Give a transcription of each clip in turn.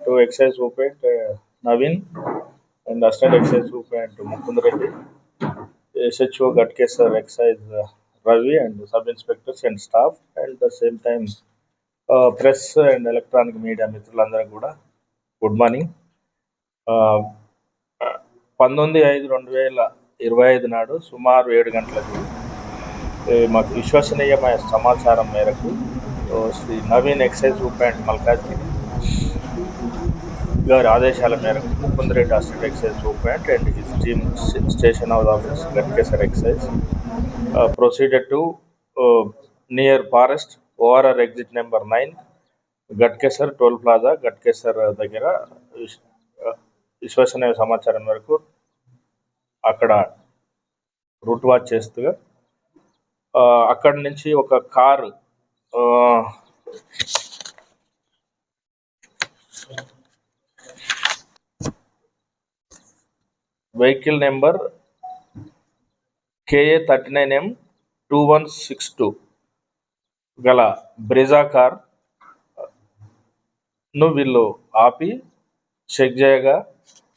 To excise సూపెంట్ Naveen and assistant excise సూపెంట్ Mukund Reddy SHO Ghatkesar excise Ravi and sub inspectors and staff and the same time press and electronic media మిత్రులందరూ కూడా good morning పంతొమ్మిది ఐదు రెండు వేల ఇరవై ఐదు నాడు సుమారు ఏడు గంటలకు మాకు విశ్వసనీయమైన సమాచారం మేరకు ఓ, శ్రీ నవీన్ ఎక్సైజ్ సూపరింటెండెంట్ మల్కాజ్గిరి గారి ఆదేశాల మేరకు Mukundreddy assistant excise superintendent and his team station house office Ghatkesar excise. Proceeded to near forest ORR exit number nine Ghatkesar toll plaza Ghatkesar దగ్గర uh, విశ్వసనీయ సమాచారం మేరకు అక్కడ రూట్ వాచ్ చేస్తూ అక్కడ అక్కడి నుంచి ఒక car vehicle number KA thirty nine M two one six two గల బ్రెజా కార్ను వీళ్ళు ఆపి చెక్ చేయగా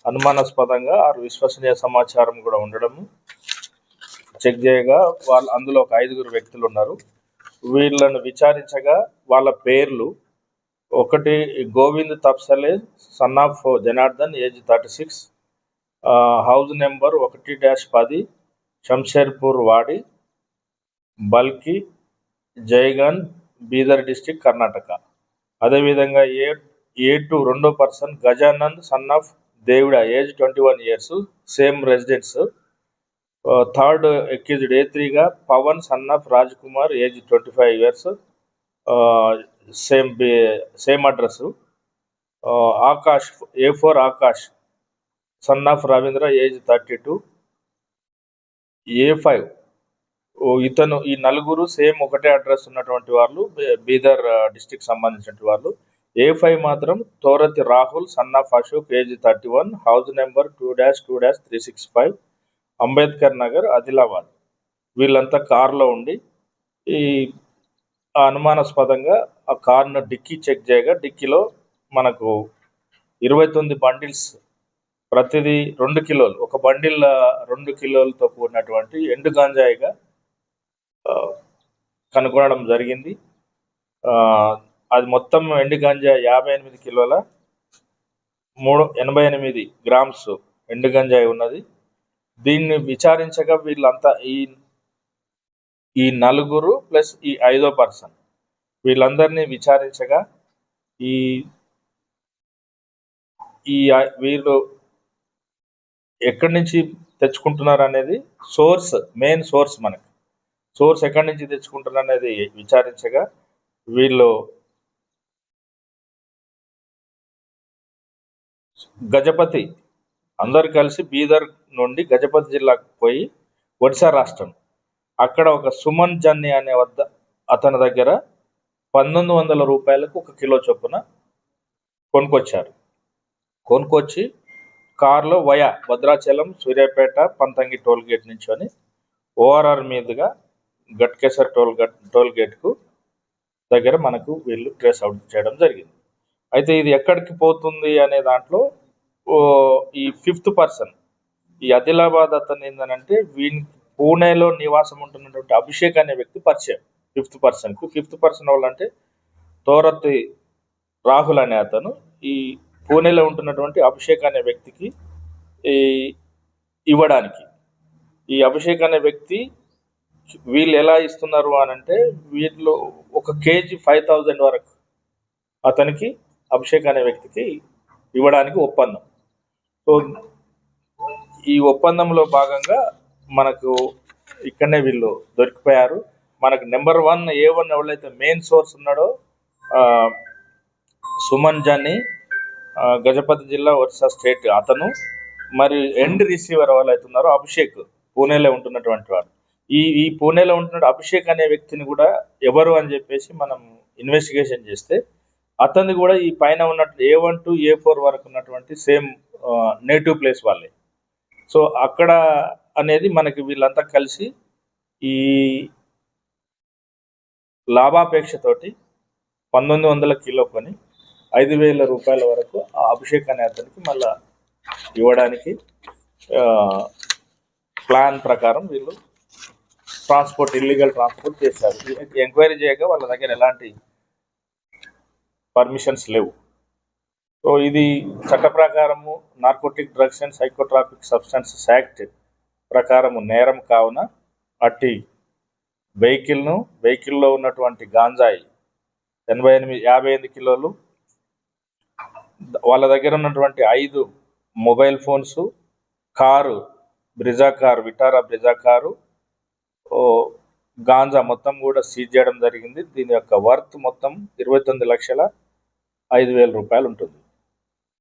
అనుమానాస్పదంగా ఆరు విశ్వసనీయ సమాచారం కూడా ఉండడము. చెక్ చేయగా వాళ్ళు అందులో ఒక ఐదుగురు వ్యక్తులు ఉన్నారు. వీళ్ళను విచారించగా వాళ్ళ పేర్లు ఒకటి Govind Tapsale son of Janardhan age thirty six house number ఒకటి డాష్ పది శంషేర్పూర్ వాడి బల్కి జైగన్ బీదర్ డిస్టిక్ కర్ణాటక. అదేవిధంగా ఏ ఏ టు రెండో పర్సన్ గజానంద్ సన్ ఆఫ్ దేవుడ age twenty one years same residence third accused A త్రీగా Pavan son of Raj Kumar age twenty five years same same address. Akash A four Akash son of Ravindra age thirty two. A five ఇతను ఈ నలుగురు same ఒకటే address ఉన్నటువంటి వాళ్ళు Bidar district సంబంధించిన వాళ్ళు. A five మాత్రం Thorati Rahul son of Ashok age thirty one house number two dash two dash three six five. Ambedkar Nagar Adilabad. వీళ్ళంతా కారులో ఉండి ఈ అనుమానాస్పదంగా ఆ కార్ను డిక్కీ చెక్ చేయగా డిక్కీలో మనకు ఇరవై తొమ్మిది బండిల్స్ ప్రతిదీ రెండు కిలోలు ఒక బండిల్ రెండు కిలోలతో కూడినటువంటి ఎండు గాంజాయిగా కనుగొనడం జరిగింది. అది మొత్తం ఎండు గంజా యాభై ఎనిమిది కిలోల మూడు ఎనభై ఎనిమిది గ్రామ్స్ ఎండు గంజాయి ఉన్నది. దీన్ని విచారించగా వీళ్ళంతా ఈ ఈ నలుగురు ప్లస్ ఈ ఐదో పర్సన్ వీళ్ళందరినీ విచారించగా ఈ ఈ వీళ్ళు ఎక్కడి నుంచి తెచ్చుకుంటున్నారు అనేది సోర్స్ మెయిన్ సోర్స్ మనకి. సోర్స్ ఎక్కడి నుంచి తెచ్చుకుంటున్నారు అనేది విచారించగా వీళ్ళు గజపతి అందరు కలిసి బీదర్ నుండి గజపతి జిల్లాకు పోయి ఒడిశా రాష్ట్రం. అక్కడ ఒక సుమన్ జన్ని అనే వద్ద అతని దగ్గర పంతొమ్మిది వందల రూపాయలకు ఒక కిలో చొప్పున కొనుక్కొచ్చారు. కొనుక్కొచ్చి కారులో via Bhadrachalam Suryapet Panthangi toll gate నుంచి ఓఆర్ఆర్ మీదుగా గట్కేసర్ టోల్ గట్ టోల్ గేట్కు దగ్గర మనకు వీళ్ళు ట్రేస్ అవుట్ చేయడం జరిగింది. అయితే ఇది ఎక్కడికి పోతుంది అనే దాంట్లో ఈ ఫిఫ్త్ పర్సన్ ఈ ఆదిలాబాద్ అతను ఏంటంటే వీని పూణేలో నివాసం ఉంటున్నటువంటి అభిషేక్ అనే వ్యక్తి పరిచయం ఫిఫ్త్ పర్సన్కు ఫిఫ్త్ పర్సన్ వాళ్ళంటే తోరతి రాహుల్ అనే అతను. ఈ పూణేలో ఉంటున్నటువంటి అభిషేక్ అనే వ్యక్తికి ఈ ఇవ్వడానికి. ఈ అభిషేక్ అనే వ్యక్తి వీళ్ళు ఎలా ఇస్తున్నారు అని అంటే వీళ్ళు ఒక కేజీ ఫైవ్ థౌజండ్ వరకు అతనికి అభిషేక్ అనే వ్యక్తికి ఇవ్వడానికి ఒప్పందం. సో ఈ ఒప్పందంలో భాగంగా మనకు ఇక్కడనే వీళ్ళు దొరికిపోయారు. మనకు నెంబర్ వన్ ఏ వన్ ఎవరైతే మెయిన్ సోర్స్ ఉన్నాడో సుమన్ జాని గజపతి జిల్లా ఒరిస్సా స్టేట్ అతను మరి ఎండ్ రిసీవర్ ఎవరైతే ఉన్నారో అభిషేక్ పూణేలో ఉంటున్నటువంటి వాడు. ఈ ఈ పూణేలో ఉంటున్న అభిషేక్ అనే వ్యక్తిని కూడా ఎవరు అని చెప్పేసి మనం ఇన్వెస్టిగేషన్ చేస్తే అతన్ని కూడా ఈ పైన ఉన్నట్టు A one to A four వరకు ఉన్నటువంటి సేమ్ నేటివ్ ప్లేస్ వాళ్ళే. సో అక్కడ అనేది మనకి వీళ్ళంతా కలిసి ఈ లాభాపేక్షతోటి పంతొమ్మిది వందల కిలో కొని ఐదు వేల రూపాయల వరకు ఆ అభిషేక్ అనే అతనికి మళ్ళా ఇవ్వడానికి ప్లాన్ ప్రకారం వీళ్ళు ట్రాన్స్పోర్ట్ ఇల్లీగల్ ట్రాన్స్పోర్ట్ చేశారు. ఎంక్వైరీ చేయగా వాళ్ళ దగ్గర ఎలాంటి పర్మిషన్స్ లేవు. సో ఇది చట్ట ప్రకారము narcotic drugs and psychotropic substances act ప్రకారము నేరం కావున అట్టి వెహికల్ను వెహికల్లో ఉన్నటువంటి గాంజాయి ఎనభై ఎనిమిది యాభై ఎనిమిది కిలోలు వాళ్ళ దగ్గర ఉన్నటువంటి ఐదు mobile phones car Brezza car Vitara Brezza car ఓ గాంజా మొత్తం కూడా సీజ్ చేయడం జరిగింది. దీని యొక్క వర్త్ మొత్తం ఇరవై తొమ్మిది లక్షల ఐదు వేల రూపాయలు ఉంటుంది.